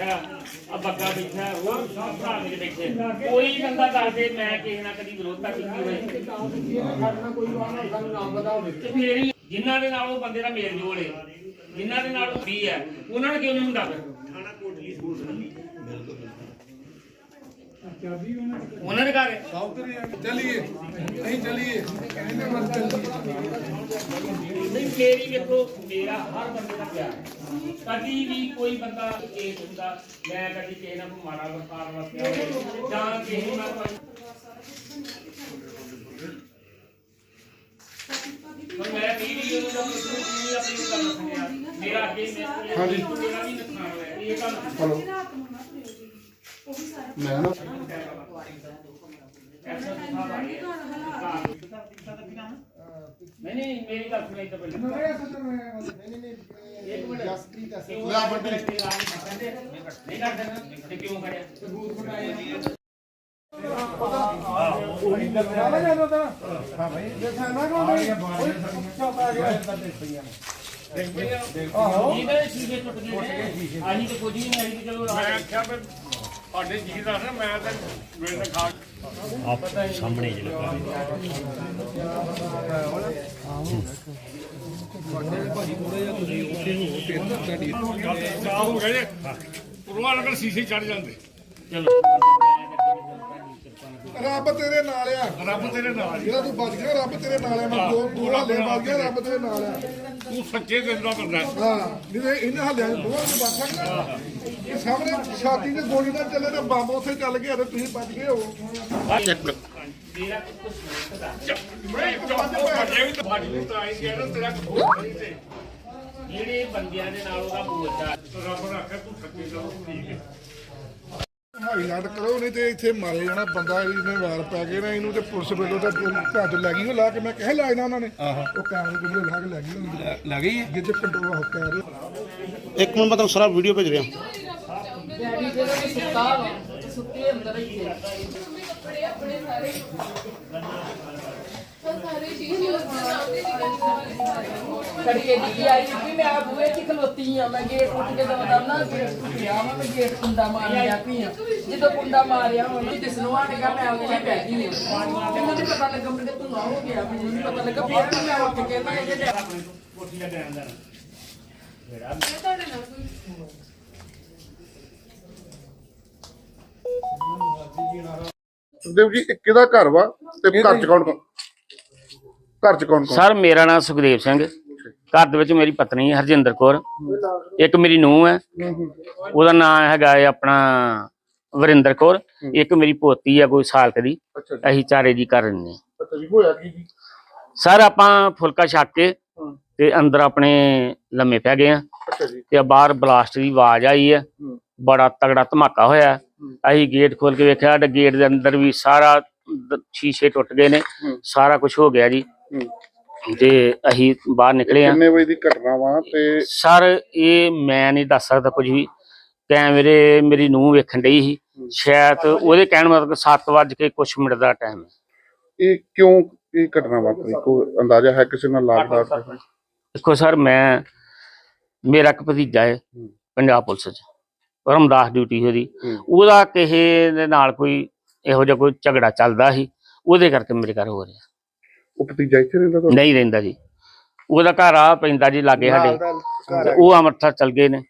ਆ ਬੱਗਾ ਬੈਠਾ ਹੋਰ ਸਭ ਭਰਾ ਮੇਰੇ ਬੈਠੇ ਕੋਈ ਬੰਦਾ ਦੱਸਦੇ ਮੈਂ ਕਿਸੇ ਨਾਲ ਕਦੀ ਵਿਰੋਧਤਾ ਕੀਤੀ ਹੋਵੇ। ਜਿਨ੍ਹਾਂ ਦੇ ਨਾਲ ਉਹ ਬੰਦੇ ਦਾ ਮੇਲ ਜੋਲ ਹੈ ਜਿਨ੍ਹਾਂ ਦੇ ਨਾਲ ਉਹ ਵੀ ਹੈ, ਉਹਨਾਂ ਨੇ ਕਿਉਂ ਨਹੀਂ ਹੁੰਦਾ ਫਿਰ? ਉਹਨਾਂ ਦੇ ਘਰ ਹੈ। ਚਲਿਏ ਨਹੀਂ ਚਲਿਏ ਕਹਿੰਦੇ ਮਤ ਚਲਿਏ ਨਹੀਂ ਮੇਰੀ ਵੇਖੋ ਮੇਰਾ ਹਰ ਬੰਦੇ ਦਾ ਪਿਆਰ ਹੈ ਕਦੀ ਵੀ ਕੋਈ ਬੰਦਾ ਕੇਸ ਹੁੰਦਾ ਮੈਂ ਕਦੀ ਕਿਸੇ ਨਾਲ ਕੋਈ ਮਾੜਾ ਵਰਤਾਰ ਵਰਤਿਆ ਹੋਵੇ ਜਾਂ ਕਿਸੇ ਨਾਲ ਕੋਈ ਪਰ ਮੈਂ ਵੀ ਵੀ ਉਹਨੂੰ ਜਦ ਕਿਸੇ ਨੂੰ ਵੀ ਆਪਣੀ ਗੱਲ ਸੁਣਿਆ ਮੇਰਾ ਅੱਗੇ ਮੈਂ ਹਾਂਜੀ ਮੇਰਾ ਵੀ ਨੁਕਸਾਨ ਹੋਇਆ ਇਹ ਗੱਲ ਹਲੋ ਮੈਂ ਨਾ ਨਹੀਂ ਨਹੀਂ ਮੇਰੀ ਗੱਲ ਸੁਣਾਈ ਤਾਂ ਪਹਿਲਾਂ ਇੱਕ ਮਿੰਟ ਜਸਪ੍ਰੀਤ ਕਿਉਂ ਲੈ ਬੰਦੇ ਨਹੀਂ ਕਰਦੇ ਨਾ ਤੇ ਕਿਉਂ ਕਰਿਆ ਹਾਂ ਭਾਈ ਜੇ ਸਾਨਾ ਕੋ ਨਹੀਂ ਕੋਈ ਚੌਕਾ ਗਿਆ ਆਹੋ। ਇਹਦੇ ਸ਼ੀਸ਼ੇ ਟੁੱਟ ਗਏ ਨੇ। ਅਸੀਂ ਤਾਂ ਕੁਝ ਨਹੀਂ ਅਸੀਂ ਤਾਂ ਚਲੋ ਮੈਂ ਆਖਿਆ ਵੀ ਤੁਹਾਡੇ ਜੀ ਦਾ ਨਾ ਮੈਂ ਤਾਂ ਵੇਲੇ ਖਾ ਚਾਹ ਹੋ ਗਏ ਪੁਰਵਾ ਲਗਰ ਸੀਸੇ ਚੜ ਜਾਂਦੇ। ਚਲੋ। ਰੱਬ ਤੇਰੇ ਨਾਲ ਆ। ਰੱਬ ਤੇਰੇ ਨਾਲ। ਜਿਹੜਾ ਤੂੰ ਬਚ ਗਿਆ ਰੱਬ ਤੇਰੇ ਨਾਲ ਆ। ਮੈਂ ਦੋ ਦੋ ਹਾਲੇ ਬਚ ਗਿਆ ਰੱਬ ਤੇਰੇ ਨਾਲ ਆ। ਤੂੰ ਸੱਚੇ ਦਿਲ ਦਾ ਬੰਦਾ ਹੈ। ਹਾਂ ਜਿਹਦੇ ਇਹਨਾਂ ਹਾਲਿਆਂ ਨੂੰ ਦੋਵਾਂ ਨੂੰ ਬਚ ਸਕਦਾ ਇਹ ਸਾਹਮਣੇ ਛਾਤੀ ਤੇ ਗੋਲੀ ਨਾਲ ਚੱਲੇ ਤੇ ਬੰਬ ਉੱਥੇ ਚੱਲ ਗਿਆ ਤੇ ਤੁਸੀਂ ਬਚ ਗਏ ਹੋ। ਤੁਹਾਡੀ ਤਾਂ ਆਈ ਗਿਆ ਨਾ ਤੇਰਾ ਕੋਈ ਨਹੀਂ ਤੇ ਜਿਹੜੇ ਬੰਦਿਆਂ ਦੇ ਨਾਲ ਉਹਦਾ ਬੋਲਦਾ ਰੱਬ ਨੇ ਆਖਿਆ ਤੂੰ ਸੱਚੇ ਦਿਲ ਦਾ ਠੀਕ ਹੈ। ਹਾਈਲਾਈਟ ਕਰੋ ਨਹੀਂ ਤੇ ਇੱਥੇ ਮਾਰੇ ਜਾਣਾ ਬੰਦਾ ਇਹਨੇ ਵਾਰ ਪੈ ਗਏ ਨਾ ਇਹਨੂੰ ਤੇ ਪੁਲਿਸ ਵੇਲੇ ਤਾਂ ਤੋਂ ਲੈ ਗਈ ਉਹ ਲਾ ਕੇ ਮੈਂ ਕਹਿ ਲਾਇਨਾ ਉਹਨਾਂ ਨੇ। ਉਹ ਕੈਮਰੇ ਕੁਮਰੇ ਲਾ ਕੇ ਲੈ ਗਈ ਲੱਗ ਗਈ ਜਿੱਦੇ ਕੰਟਰੋਲ ਹੋ ਕਹਿ ਰਹੇ। ਇੱਕ ਮਿੰਟ ਮੈਂ ਤੁਹਾਨੂੰ ਸਾਰਾ ਵੀਡੀਓ ਭੇਜ ਰਿਹਾ। ਡੈਡੀ ਦੇ ਵਿੱਚ ਸੁੱਤਾ ਵਾ। ਤੇ ਸੁੱਤੇ ਅੰਦਰ ਹੀ ਹੈ ਕੜੀਏ ਦੀ ਆਈ ਵੀ ਮੈਂ ਆ ਬੂਹੇ 'ਚ ਖਲੋਤੀ ਆ ਮੈਂ ਗੇਟ ਉੱਠ ਕੇ ਦਵਾ ਨਾ ਗੇਟ ਟੁੱਟਿਆ ਵਾ। ਮੈਂ ਗੇਟ ਕੁੰਡਾ ਮਾਰਿਆ ਪਈ ਆ ਜਦੋਂ ਕੁੰਡਾ ਮਾਰਿਆ ਹੁਣ ਦਿਸਣੋਂ ਹਟ ਗਿਆ ਮੈਂ ਉਹਦੇ ਪੈ ਗਈ ਮੈਨੂੰ ਨੀ ਪਤਾ ਲੱਗਾ ਮੇਰੇ ਤੋਂ ਹੋ ਗਿਆ। ਮੈਨੂੰ ਨੀ ਪਤਾ ਲੱਗਾ ਫਿਰ ਮੈਂ ਉੱਠ ਕੇ ਮੈਂ ਇਹਦੇ ਲੈ ਕੋਠੀ ਦਾ ਟਾਈਮ ਦਾ ਸੁਖਦੇਵ ਜੀ ਇਹ ਕਿਹਦਾ ਘਰ ਵਾ ਤੇ ਘਰ ਚ ਕੌਣ ਕੌਣ? ਘਰ ਚ ਕੌਣ ਕੌਣ? ਸਰ ਮੇਰਾ ਨਾਮ ਸੁਖਦੇਵ ਸਿੰਘ। ਘਰ ਦੇ ਵਿੱਚ ਮੇਰੀ ਪਤਨੀ ਹਰਜਿੰਦਰ ਕੌਰ ਇੱਕ ਮੇਰੀ ਨੂੰਹ ਹੈ। ਉਹਦਾ ਨਾਮ ਹੈਗਾ ਹੈ ਆਪਣਾ ਵਰਿੰਦਰ ਕੌਰ ਇੱਕ ਮੇਰੀ ਪੋਤੀ ਹੈ ਕੋਈ ਸਾਲ ਕੁ ਦੀ ਅਸੀਂ ਚਾਰੇ ਜੀ ਕਰ ਰਹੇ ਨੇ ਸਰ ਆਪਾਂ ਫੁਲਕਾ ਛੱਕ ਕੇ ਤੇ ਅੰਦਰ ਆਪਣੇ ਲੰਮੇ ਪੈ ਗਏ ਆ ਤੇ ਬਾਹਰ ਬਲਾਸਟ ਦੀ ਆਵਾਜ਼ ਆਈ ਹੈ। ਬੜਾ ਤਗੜਾ ਧਮਾਕਾ ਹੋਇਆ। ਅਸੀਂ ਗੇਟ ਖੋਲ ਕੇ ਵੇਖਿਆ ਸਾਡੇ ਗੇਟ ਦੇ ਅੰਦਰ ਵੀ ਸਾਰਾ ਸ਼ੀਸ਼ੇ ਟੁੱਟ ਗਏ ਨੇ। ਸਾਰਾ ਕੁਝ ਹੋ ਗਿਆ ਜੀ। ਤੇ ਅਸੀਂ ਬਾਹਰ ਨਿਕਲੇ ਆ ਕਿੰਨੇ ਵਜੇ ਦੀ ਘਟਨਾ ਵਾ ਤੇ ਸਰ ਇਹ ਮੈਂ ਨਹੀਂ ਦੱਸ ਸਕਦਾ ਕੁਝ ਵੀ। ਕੈਮਰੇ ਮੇਰੀ ਨੂੰਹ ਵੇਖਣ ਡਈ ਸੀ। ਸ਼ਾਇਦ ਉਹਦੇ ਕਹਿਣ ਮਤਲਬ 7 ਵਜੇ ਕੇ ਕੁਝ ਮਿੰਟ ਦਾ ਟਾਈਮ ਹੈ। ਇਹ ਕਿਉਂ ਇਹ ਘਟਨਾ ਵਾਪਰੀ? ਕੋਈ ਅੰਦਾਜ਼ਾ ਹੈ ਕਿਸੇ ਨਾਲ ਲਾਗਦਾਰ ਦੇਖੋ ਸਰ ਮੈਂ ਮੇਰਾ ਇੱਕ ਭਤੀਜਾ ਹੈ ਪੰਜਾਬ ਪੁਲਿਸ 'ਚ। ਰਮਦਾਸ ਡਿਊਟੀ ਉਹਦੀ। ਹੂੰ। ਉਹਦਾ ਕਿਸੇ ਦੇ ਨਾਲ ਕੋਈ ਇਹੋ ਜਿਹਾ ਕੋਈ ਝਗੜਾ ਚੱਲਦਾ ਸੀ। ਉਹਦੇ ਕਰਕੇ ਮੇਰੇ ਘਰ ਹੋ ਰਿਹਾ। ਉਹ ਭਤੀਜਾ ਇੱਥੇ ਰਹਿੰਦਾ ਤੁਹਾਡਾ? ਨਹੀਂ ਰਹਿੰਦਾ ਜੀ। ਉਹਦਾ ਘਰ ਆ ਪੈਂਦਾ ਜੀ ਲਾਗੇ ਸਾਡੇ। ਤੇ ਉਹ ਅੰਮ੍ਰਿਤਸਰ ਚਲ ਗਏ ਨੇ।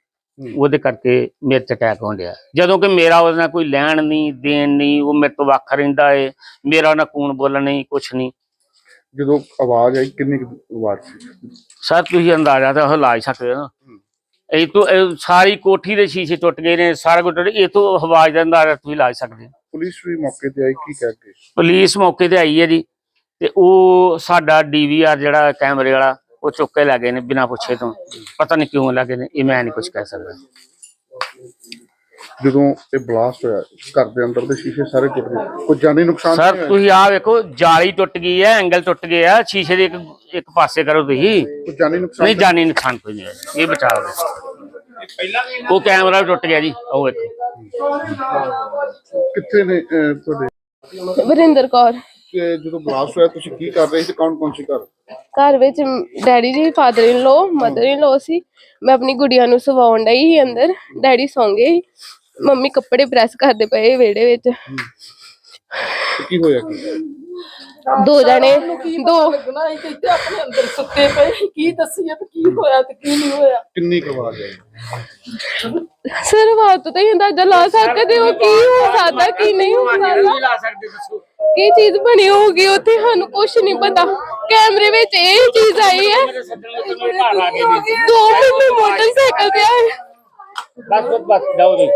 ਉਹਦੇ ਕਰਕੇ ਮੇਰੇ ਤੇ ਅਟੈਕ ਹੋਣ ਜਦੋਂ ਕਿ ਮੇਰਾ ਉਹਦੇ ਨਾਲ ਕੋਈ ਲੈਣ ਨਹੀਂ ਦੇਣ ਨਹੀਂ ਉਹ ਮੇਰੇ ਤੋਂ ਵੱਖ ਰਹਿੰਦਾ ਏ। ਮੇਰਾ ਉਹਨਾਂ ਕੂਣ ਬੋਲਣ ਨਹੀਂ ਕੁਛ ਨਹੀਂ। ਜਦੋਂ ਆਵਾਜ਼ ਆਈ ਕਿੰਨੀ ਸੀ? ਸਰ ਤੁਸੀਂ ਅੰਦਾਜ਼ਾ ਤਾਂ ਉਹ ਲਾ ਹੀ ਸਕਦੇ ਹੋ ਨਾ। ਇਹ ਤੋਂ ਸਾਰੀ ਕੋਠੀ ਦੇ ਸ਼ੀਸ਼ੇ ਟੁੱਟ ਗਏ ਨੇ ਸਾਰਾ ਕੁਝ ਟੁੱਟ ਇਹ ਤੋਂ ਆਵਾਜ਼ ਦਾ ਅੰਦਾਜ਼ਾ ਤੁਸੀਂ ਲਾ ਹੀ ਸਕਦੇ ਹੋ। ਪੁਲਿਸ ਵੀ ਮੌਕੇ ਤੇ ਆਈ ਕੀ ਕਹਿ ਕੇ? ਪੁਲਿਸ ਮੌਕੇ ਤੇ ਆਈ ਹੈ ਜੀ। ਤੇ ਉਹ ਸਾਡਾ ਡੀਵੀਆਰ ਜਿਹੜਾ ਕੈਮਰੇ ਵਾਲਾ ਉਹ ਚੁੱਕ ਕੇ ਲੈ ਗਏ ਨੇ ਬਿਨਾਂ ਪੁੱਛੇ ਤੋਂ। ਪਤਾ ਨਹੀਂ ਕਿਉਂ ਲੱਗੇ ਨੇ ਇਹ ਮੈਂ ਨਹੀਂ ਕੁਝ ਕਹਿ ਸਕਦਾ। ਜਦੋਂ ਇਹ ਬਲਾਸਟ ਹੋਇਆ ਘਰ ਦੇ ਅੰਦਰ ਦੇ ਸ਼ੀਸ਼ੇ ਸਾਰੇ ਟੁੱਟ ਗਏ। ਕੋਈ ਜਾਨੀ ਨੁਕਸਾਨ ਸਰ ਹੋਇਆ? ਤੁਸੀਂ ਆਹ ਵੇਖੋ ਜਾਲੀ ਟੁੱਟ ਗਈ ਹੈ ਐਂਗਲ ਟੁੱਟ ਗਿਆ ਸ਼ੀਸ਼ੇ ਦੇ ਇੱਕ ਇੱਕ ਪਾਸੇ ਕਰੋ ਤੁਸੀਂ। ਕੋਈ ਜਾਨੀ ਨੁਕਸਾਨ ਨਹੀਂ ਜਾਨੀ ਨੁਕਸਾਨ ਕੋਈ ਨਹੀਂ ਹੋਇਆ। ਇਹ ਬਚਾਓ ਉਹ ਕੈਮਰਾ ਵੀ ਟੁੱਟ ਗਿਆ ਜੀ ਉਹ ਵੇਖੋ। ਕਿੱਥੇ ਨੇ ਅਹ, ਤੁਹਾਡੇ? ਵਰਿੰਦਰ ਕੌਰ। ਕਿ ਜਦੋਂ ਬਲਾਸਟ ਹੋਇਆ ਤੁਸੀਂ ਕੀ ਕਰ ਰਹੇ ਸੀ? ਤੇ ਕੌਣ ਕੌਣ ਸੀ ਘਰ? ਘਰ ਵਿੱਚ ਡੈਡੀ ਜੀ father in low mother in ਲੋ ਸੀ। ਮੈਂ ਆਪਣੀ ਗੁੜੀਆ ਨੂੰ ਸਵਾਉਣ ਡਈ ਸੀ ਅੰਦਰ। ਡੈਡੀ ਸੌਂ ਗਏ ਸੀ। ਮੰਮੀ ਕੱਪੜੇ ਪ੍ਰੈਸ ਕਰਦੇ ਪਏ ਵਿਹੜੇ ਵਿੱਚ। ਤੇ ਕੀ ਹੋਇਆ? ਕੀ ਦੋ ਜਣੇ ਦੋ ਲੱਗਣਾ ਹੀ ਇੱਥੇ ਆਪਣੇ ਅੰਦਰ ਸੁੱਤੇ ਪਏ ਸੀ। ਕੀ ਦੱਸੀਏ ਵੀ ਕੀ ਹੋਇਆ ਤੇ ਕੀ ਨਹੀਂ ਹੋਇਆ? ਕਿੰਨੀ ਕੁ ਆਵਾਜ਼ ਆਈ? ਸਿਰ ਬਾਤ ਤਾਂ ਹੀ ਅੰਦਾਜ਼ਾ ਲਾ ਸਕਦੇ ਹੋ ਕੀ ਹੋ ਸਕਦਾ ਕੀ ਨਹੀਂ ਹੋ ਸਕਦਾ। ਲਾ ਸਕਦੇ ਦੱਸੋ। ਕੀ ਚੀਜ਼ ਬਣੀ ਹੋਊਗੀ ਉੱਥੇ ਸਾਨੂੰ ਕੁਝ ਨਹੀਂ ਪਤਾ ਕੈਮਰੇ ਵਿੱਚ ਇਹ ਚੀਜ਼ ਆਈ ਹੈ ਘਰ ਆ ਗਏ ਦੋ ਮਿੰਟ ਮੋਟਰਸਾਈਕਲ ਤੇ ਆਏ ਬਸ ਬਸ ਜਾਓ ਜੀ